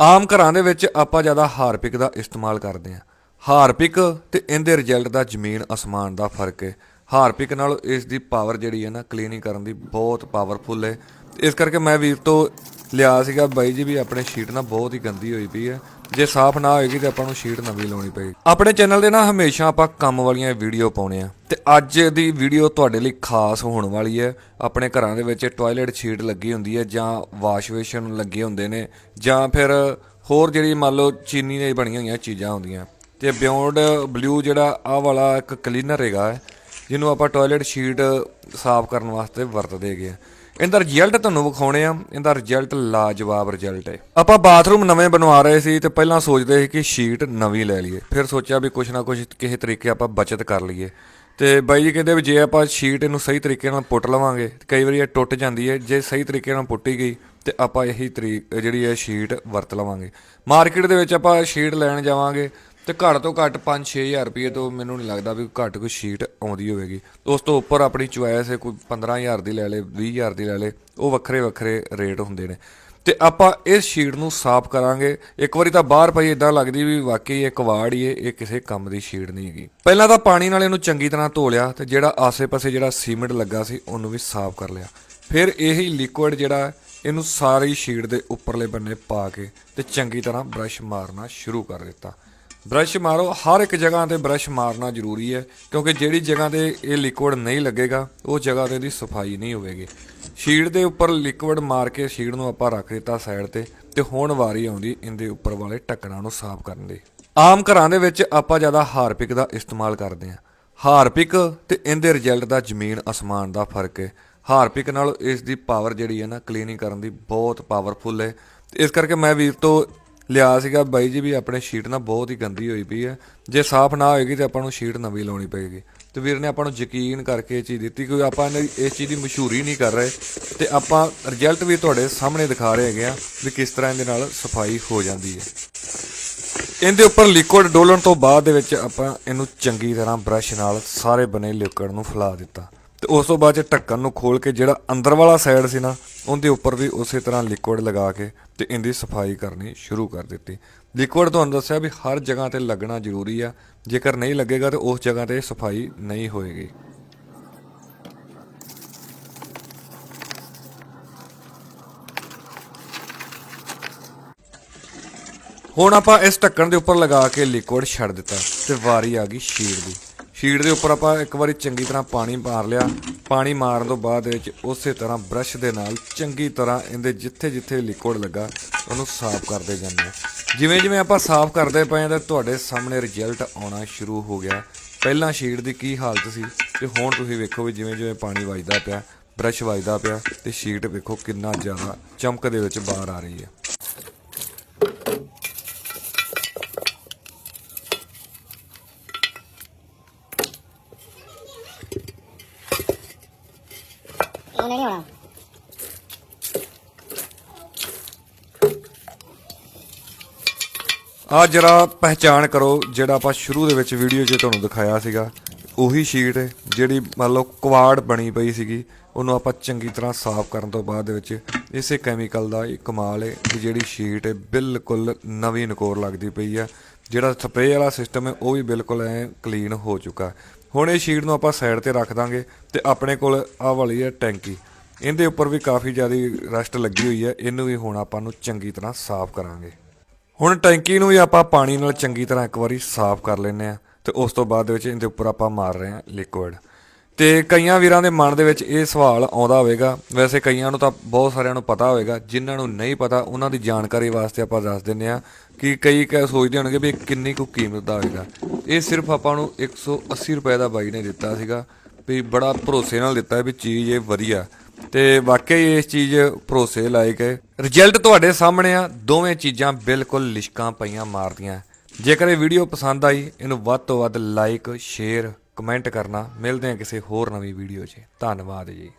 ਆਮ ਘਰਾਂ ਦੇ ਵਿੱਚ ਆਪਾਂ ਜ਼ਿਆਦਾ ਹਾਰਪਿਕ ਦਾ ਇਸਤੇਮਾਲ ਕਰਦੇ ਹਾਂ। ਹਾਰਪਿਕ ਤੇ ਇਹਦੇ ਰਿਜ਼ਲਟ ਦਾ ਜ਼ਮੀਨ ਅਸਮਾਨ ਦਾ ਫ਼ਰਕ ਹੈ। ਹਾਰਪਿਕ ਨਾਲ ਇਸ ਦੀ ਪਾਵਰ ਜਿਹੜੀ ਹੈ ਨਾ ਕਲੀਨਿੰਗ ਕਰਨ ਦੀ ਬਹੁਤ ਪਾਵਰਫੁਲ ਹੈ। ਇਸ ਕਰਕੇ ਮੈਂ ਵੀਰ ਤੋਂ ਲਿਆ ਸੀਗਾ ਬਾਈ ਜੀ ਵੀ ਆਪਣੇ ਸ਼ੀਟ ਨਾ ਬਹੁਤ ਹੀ ਗੰਦੀ ਹੋਈ ਪਈ ਹੈ। ਜੇ ਸਾਫ਼ ਨਾ ਹੋਏਗੀ ਤੇ ਆਪਾਂ ਨੂੰ ਸ਼ੀਟ ਨਵੀਂ ਲਾਉਣੀ ਪਏਗੀ। ਆਪਣੇ ਚੈਨਲ ਦੇ ਨਾ ਹਮੇਸ਼ਾ ਆਪਾਂ ਕੰਮ ਵਾਲੀਆਂ ਵੀਡੀਓ ਪਾਉਣੇ ਆ। ਤੇ ਅੱਜ ਦੀ ਵੀਡੀਓ ਤੁਹਾਡੇ ਲਈ ਖਾਸ ਹੋਣ ਵਾਲੀ ਹੈ। ਆਪਣੇ ਘਰਾਂ ਦੇ ਵਿੱਚ ਟਾਇਲਟ ਸ਼ੀਟ ਲੱਗੀ ਹੁੰਦੀ ਹੈ ਜਾਂ ਵਾਸ਼ ਬੇਸ਼ਨ ਲੱਗੇ ਹੁੰਦੇ ਨੇ ਜਾਂ ਫਿਰ ਹੋਰ ਜਿਹੜੀ ਮੰਨ ਲਓ ਚੀਨੀ ਦੇ ਬਣੀਆਂ ਹੋਈਆਂ ਚੀਜ਼ਾਂ ਹੁੰਦੀਆਂ। ਤੇ ਬਿਯੋਂਡ ਬਲੂ ਜਿਹੜਾ ਆਹ ਵਾਲਾ ਇੱਕ ਕਲੀਨਰ ਹੈਗਾ ਜਿਹਨੂੰ ਆਪਾਂ ਟਾਇਲਟ ਸ਼ੀਟ ਸਾਫ਼ ਕਰਨ ਵਾਸਤੇ ਵਰਤਦੇ ਹੈਗੇ ਆ। ਇਹਦਾ ਰਿਜ਼ਲਟ ਤੁਹਾਨੂੰ ਵਿਖਾਉਣੇ ਆ। ਇਹਦਾ ਰਿਜ਼ਲਟ ਲਾਜਵਾਬ ਰਿਜ਼ਲਟ ਹੈ। ਆਪਾਂ ਬਾਥਰੂਮ ਨਵੇਂ ਬਣਵਾ ਰਹੇ ਸੀ ਤੇ ਪਹਿਲਾਂ ਸੋਚਦੇ ਸੀ ਕਿ ਸ਼ੀਟ ਨਵੀਂ ਲੈ ਲਈਏ। ਫਿਰ ਸੋਚਿਆ ਵੀ ਕੁਛ ਨਾ ਕੁਛ ਕਿਸੇ ਤਰੀਕੇ ਆਪਾਂ ਬਚਤ ਕਰ ਲਈਏ। ਤੇ ਬਾਈ ਜੀ ਕਹਿੰਦੇ ਵੀ ਜੇ ਆਪਾਂ ਸ਼ੀਟ ਇਹਨੂੰ ਸਹੀ ਤਰੀਕੇ ਨਾਲ ਪੁੱਟ ਲਵਾਂਗੇ ਕਈ ਵਾਰੀ ਇਹ ਟੁੱਟ ਜਾਂਦੀ ਹੈ। ਜੇ ਸਹੀ ਤਰੀਕੇ ਨਾਲ ਪੁੱਟੀ ਗਈ, ਤੇ ਆਪਾਂ ਇਹੀ ਤਰੀਕ ਜਿਹੜੀ ਹੈ ਸ਼ੀਟ ਵਰਤ ਲਵਾਂਗੇ। ਮਾਰਕੀਟ ਦੇ ਵਿੱਚ ਆਪਾਂ ਸ਼ੀਟ ਲੈਣ ਜਾਵਾਂਗੇ। ਤੇ ਘੱਟ ਤੋਂ ਘੱਟ 5-6000 ਰੁਪਏ ਤੋਂ ਮੈਨੂੰ ਨਹੀਂ ਲੱਗਦਾ ਵੀ ਘੱਟ ਕੋਈ ਸ਼ੀਟ ਆਉਂਦੀ ਹੋਵੇਗੀ। ਉਸ ਤੋਂ ਉੱਪਰ ਆਪਣੀ ਚੁਆਇਸ ਹੈ, ਕੋਈ 15000 ਦੀ ਲੈ ਲੇ 20000 ਦੀ ਲੈ ਲੇ, ਉਹ ਵੱਖਰੇ ਵੱਖਰੇ ਰੇਟ ਹੁੰਦੇ ਨੇ। ਤੇ ਆਪਾਂ ਇਸ ਸ਼ੀਟ ਨੂੰ ਸਾਫ਼ ਕਰਾਂਗੇ। ਇੱਕ ਵਾਰੀ ਤਾਂ ਬਾਹਰ ਪਈ ਇਦਾਂ ਲੱਗਦੀ ਵੀ ਵਾਕਈ ਇਹ ਕਵਾੜ ਹੀ ਹੈ, ਇਹ ਕਿਸੇ ਕੰਮ ਦੀ ਸ਼ੀਟ ਨਹੀਂ ਹੈਗੀ। ਪਹਿਲਾਂ ਤਾਂ ਪਾਣੀ ਨਾਲ ਇਹਨੂੰ ਚੰਗੀ ਤਰ੍ਹਾਂ ਧੋ ਲਿਆ ਤੇ ਜਿਹੜਾ ਆਸੇ-ਪਾਸੇ ਜਿਹੜਾ ਸੀਮੈਂਟ ਲੱਗਾ ਸੀ, ਉਹਨੂੰ ਵੀ ਸਾਫ਼ ਕਰ ਲਿਆ। ਫਿਰ ਇਹੀ ਲਿਕੁਇਡ ਜਿਹੜਾ ਇਹਨੂੰ ਸਾਰੀ ਸ਼ੀਟ ਦੇ ਉੱਪਰਲੇ ਬੰਨੇ ਪਾ ਕੇ ਤੇ ਚੰਗੀ ਤਰ੍ਹਾਂ ਬ੍ਰਸ਼ ਮਾਰਨਾ ਸ਼ੁਰੂ ਕਰ ਦਿੱਤਾ। ਬ੍ਰਸ਼ ਮਾਰੋ। ਹਰ ਇੱਕ ਜਗ੍ਹਾ ਤੇ ਬ੍ਰਸ਼ ਮਾਰਨਾ ਜ਼ਰੂਰੀ ਹੈ, ਕਿਉਂਕਿ ਜਿਹੜੀ ਜਗ੍ਹਾ ਤੇ ਇਹ ਲਿਕੁਇਡ ਨਹੀਂ ਲੱਗੇਗਾ, ਉਹ ਜਗ੍ਹਾ ਤੇ ਇਹਦੀ ਸਫ਼ਾਈ ਨਹੀਂ ਹੋਵੇਗੀ। ਸ਼ੀਟ ਦੇ ਉੱਪਰ ਲਿਕੁਇਡ ਮਾਰ ਕੇ ਸ਼ੀਟ ਨੂੰ ਆਪਾਂ ਰੱਖ ਦਿੱਤਾ ਸਾਈਡ ਤੇ ਤੇ ਹੁਣ ਵਾਰੀ ਆਉਂਦੀ ਇਹਦੇ ਉੱਪਰ ਵਾਲੇ ਢੱਕਣਾਂ ਨੂੰ ਸਾਫ਼ ਕਰਨ ਦੀ। ਆਮ ਘਰਾਂ ਦੇ ਵਿੱਚ ਆਪਾਂ ਜ਼ਿਆਦਾ ਹਾਰਪਿਕ ਦਾ ਇਸਤੇਮਾਲ ਕਰਦੇ ਹਾਂ। ਹਾਰਪਿਕ ਤੇ ਇਹਦੇ ਰਿਜ਼ਲਟ ਦਾ ਜ਼ਮੀਨ ਅਸਮਾਨ ਦਾ ਫ਼ਰਕ ਹੈ। ਹਾਰਪਿਕ ਨਾਲ ਇਸ ਦੀ ਪਾਵਰ ਜਿਹੜੀ ਹੈ ਨਾ ਕਲੀਨਿੰਗ ਕਰਨ ਦੀ ਬਹੁਤ ਪਾਵਰਫੁਲ ਹੈ। ਇਸ ਕਰਕੇ ਮੈਂ ਵੀਰ ਤੋਂ ਲਿਆ ਸੀਗਾ ਬਾਈ ਜੀ ਵੀ ਆਪਣੇ ਸ਼ੀਟ ਨਾ ਬਹੁਤ ਹੀ ਗੰਦੀ ਹੋਈ ਪਈ ਹੈ। ਜੇ ਸਾਫ਼ ਨਾ ਹੋਏਗੀ ਤੇ ਆਪਾਂ ਨੂੰ ਸ਼ੀਟ ਨਵੀਂ ਲਾਉਣੀ ਪਏਗੀ। ਤੇ ਵੀਰ ਨੇ ਆਪਾਂ ਨੂੰ ਯਕੀਨ ਕਰਕੇ ਇਹ ਚੀਜ਼ ਦਿੱਤੀ ਕਿਉਂਕਿ ਆਪਾਂ ਇਹਨਾਂ ਦੀ ਇਸ ਚੀਜ਼ ਦੀ ਮਸ਼ਹੂਰੀ ਨਹੀਂ ਕਰ ਰਹੇ। ਤੇ ਆਪਾਂ ਰਿਜ਼ਲਟ ਵੀ ਤੁਹਾਡੇ ਸਾਹਮਣੇ ਦਿਖਾ ਰਹੇ ਹੈਗੇ ਆ ਵੀ ਕਿਸ ਤਰ੍ਹਾਂ ਇਹਦੇ ਨਾਲ ਸਫ਼ਾਈ ਹੋ ਜਾਂਦੀ ਹੈ। ਇਹਦੇ ਉੱਪਰ ਲਿਕੁਇਡ ਡੋਲਣ ਤੋਂ ਬਾਅਦ ਦੇ ਵਿੱਚ ਆਪਾਂ ਇਹਨੂੰ ਚੰਗੀ ਤਰ੍ਹਾਂ ਬ੍ਰਸ਼ ਨਾਲ ਸਾਰੇ ਬਨੇ ਲਿਕੁਇਡ ਨੂੰ ਫੈਲਾ ਦਿੱਤਾ। ਤੇ ਉਸ ਤੋਂ ਬਾਅਦ ਚ ਢੱਕਣ ਨੂੰ ਖੋਲ ਕੇ ਜਿਹੜਾ ਅੰਦਰ ਵਾਲਾ ਸਾਈਡ ਸੀ ਨਾ ਉਹਦੇ ਉੱਪਰ ਵੀ ਉਸੇ ਤਰ੍ਹਾਂ ਲਿਕੁਇਡ ਲਗਾ ਕੇ ਤੇ ਇਹਦੀ ਸਫ਼ਾਈ ਕਰਨੀ ਸ਼ੁਰੂ ਕਰ ਦਿੱਤੀ। ਲਿਕੁਇਡ ਤੁਹਾਨੂੰ ਦੱਸਿਆ ਵੀ ਹਰ ਜਗ੍ਹਾ ਤੇ ਲੱਗਣਾ ਜ਼ਰੂਰੀ ਆ। ਜੇਕਰ ਨਹੀਂ ਲੱਗੇਗਾ ਤੇ ਉਸ ਜਗ੍ਹਾ ਤੇ ਸਫ਼ਾਈ ਨਹੀਂ ਹੋਏਗੀ। ਹੁਣ ਆਪਾਂ ਇਸ ਢੱਕਣ ਦੇ ਉੱਪਰ ਲਗਾ ਕੇ ਲਿਕੁਇਡ ਛੱਡ ਦਿੱਤਾ ਤੇ ਵਾਰੀ ਆ ਗਈ ਸ਼ੀਟ ਦੀ। ਸ਼ੀਟ ਦੇ ਉੱਪਰ ਆਪਾਂ ਇੱਕ ਵਾਰੀ ਚੰਗੀ ਤਰ੍ਹਾਂ ਪਾਣੀ ਮਾਰ ਲਿਆ। ਪਾਣੀ ਮਾਰਨ ਤੋਂ ਬਾਅਦ ਵਿੱਚ ਉਸੇ ਤਰ੍ਹਾਂ ਬ੍ਰਸ਼ ਦੇ ਨਾਲ ਚੰਗੀ ਤਰ੍ਹਾਂ ਇਹਦੇ ਜਿੱਥੇ ਜਿੱਥੇ ਲਿਕੁਇਡ ਲੱਗਾ, ਉਹਨੂੰ ਸਾਫ਼ ਕਰਦੇ ਜਾਂਦੇ ਹਾਂ। ਜਿਵੇਂ ਜਿਵੇਂ ਆਪਾਂ ਸਾਫ਼ ਕਰਦੇ ਪਏ ਹਾਂ ਤਾਂ ਤੁਹਾਡੇ ਸਾਹਮਣੇ ਰਿਜ਼ਲਟ ਆਉਣਾ ਸ਼ੁਰੂ ਹੋ ਗਿਆ। ਪਹਿਲਾਂ ਸ਼ੀਟ ਦੀ ਕੀ ਹਾਲਤ ਸੀ? ਤੇ ਹੁਣ ਤੁਸੀਂ ਵੇਖੋ ਵੀ ਜਿਵੇਂ ਜਿਵੇਂ ਪਾਣੀ ਵੱਜਦਾ ਪਿਆ, ਬ੍ਰਸ਼ ਵੱਜਦਾ ਪਿਆ ਤੇ ਸ਼ੀਟ ਵੇਖੋ ਕਿੰਨਾ ਜ਼ਿਆਦਾ ਚਮਕ ਦੇ ਵਿੱਚ ਬਾਹਰ ਆ ਰਹੀ ਹੈ। ਉਹ ਨਹੀਂ ਹੋਣਾ ਆ ਜਰਾ ਪਹਿਚਾਣ ਕਰੋ ਜਿਹੜਾ ਆਪਾਂ ਸ਼ੁਰੂ ਦੇ ਵਿੱਚ ਵੀਡੀਓ 'ਚ ਤੁਹਾਨੂੰ ਦਿਖਾਇਆ ਸੀਗਾ। ਉਹੀ ਸ਼ੀਟ ਜਿਹੜੀ ਮੰਨ ਲਓ ਕੁਆੜ ਬਣੀ ਪਈ ਸੀਗੀ। ਉਹਨੂੰ ਆਪਾਂ ਚੰਗੀ ਤਰ੍ਹਾਂ ਸਾਫ਼ ਕਰਨ ਤੋਂ ਬਾਅਦ ਦੇ ਵਿੱਚ ਇਸੇ ਕੈਮੀਕਲ ਦਾ ਇਹ ਕਮਾਲ ਹੈ ਕਿ ਜਿਹੜੀ ਸ਼ੀਟ ਹੈ ਬਿਲਕੁਲ ਨਵੀਂ ਨਕੋਰ ਲੱਗਦੀ ਪਈ ਆ। ਜਿਹੜਾ ਸਪਰੇਅ ਵਾਲਾ ਸਿਸਟਮ ਹੈ, ਉਹ ਵੀ ਬਿਲਕੁਲ ਐ ਕਲੀਨ ਹੋ ਚੁੱਕਾ। ਹੁਣ ਇਹ ਸ਼ੀਟ ਨੂੰ ਆਪਾਂ ਸਾਈਡ ਤੇ ਰੱਖ ਦਾਂਗੇ ਤੇ ਆਪਣੇ ਕੋਲ ਆ ਵਾਲੀ ਹੈ ਟੈਂਕੀ। ਇਹਦੇ ਉੱਪਰ ਵੀ ਕਾਫੀ ਜ਼ਿਆਦਾ ਰਸਟ ਲੱਗੀ ਹੋਈ ਹੈ। ਇਹਨੂੰ ਵੀ ਹੁਣ ਆਪਾਂ ਨੂੰ ਚੰਗੀ ਤਰ੍ਹਾਂ ਸਾਫ਼ ਕਰਾਂਗੇ। ਹੁਣ ਟੈਂਕੀ ਨੂੰ ਵੀ ਆਪਾਂ ਪਾਣੀ ਨਾਲ ਚੰਗੀ ਤਰ੍ਹਾਂ ਇੱਕ ਵਾਰੀ ਸਾਫ਼ ਕਰ ਲੈਨੇ ਆ ਤੇ ਉਸ ਤੋਂ ਬਾਅਦ ਵਿੱਚ ਇਹਦੇ ਉੱਪਰ ਆਪਾਂ ਮਾਰ ਰਹੇ ਹਾਂ ਲਿਕੁਇਡ ਤੇ ਕਈਆਂ ਵੀਰਾਂ ਦੇ ਮਨ ਦੇ ਵਿੱਚ ਇਹ ਸਵਾਲ ਆਉਂਦਾ ਹੋਵੇਗਾ। ਵੈਸੇ ਕਈਆਂ ਨੂੰ ਤਾਂ ਬਹੁਤ ਸਾਰਿਆਂ ਨੂੰ ਪਤਾ ਹੋਵੇਗਾ। ਜਿਨ੍ਹਾਂ ਨੂੰ ਨਹੀਂ ਪਤਾ, ਉਹਨਾਂ ਦੀ ਜਾਣਕਾਰੀ ਵਾਸਤੇ ਆਪਾਂ ਦੱਸ ਦਿੰਨੇ ਆ ਕਿ ਕਈ ਕਈ ਸੋਚਦੇ ਹੋਣਗੇ ਵੀ ਇਹ ਕਿੰਨੀ ਕੁ ਕੀਮਤ ਦਾ ਹੋਵੇਗਾ। ਇਹ ਸਿਰਫ ਆਪਾਂ ਨੂੰ 180 ਰੁਪਏ ਦਾ ਬਾਈ ਨੇ ਦਿੱਤਾ ਸੀਗਾ ਵੀ ਬੜਾ ਭਰੋਸੇ ਨਾਲ ਦਿੱਤਾ ਵੀ ਚੀਜ਼ ਇਹ ਵਧੀਆ। ਤੇ ਵਾਕਈ ਇਸ ਚੀਜ਼ ਭਰੋਸੇ ਲਾਇਕ ਹੈ। ਰਿਜ਼ਲਟ ਤੁਹਾਡੇ ਸਾਹਮਣੇ ਆ। ਦੋਵੇਂ ਚੀਜ਼ਾਂ ਬਿਲਕੁਲ ਲਿਸ਼ਕਾਂ ਪਈਆਂ ਮਾਰਦੀਆਂ। ਜੇਕਰ ਇਹ ਵੀਡੀਓ ਪਸੰਦ ਆਈ, ਇਹਨੂੰ ਵੱਧ ਤੋਂ ਵੱਧ ਲਾਈਕ ਸ਼ੇਅਰ ਕਮੈਂਟ ਕਰਨਾ ਮਿਲਦੇ ਹਾਂ ਕਿਸੇ ਹੋਰ ਨਵੀਂ ਵੀਡੀਓ 'ਚ। ਧੰਨਵਾਦ ਜੀ।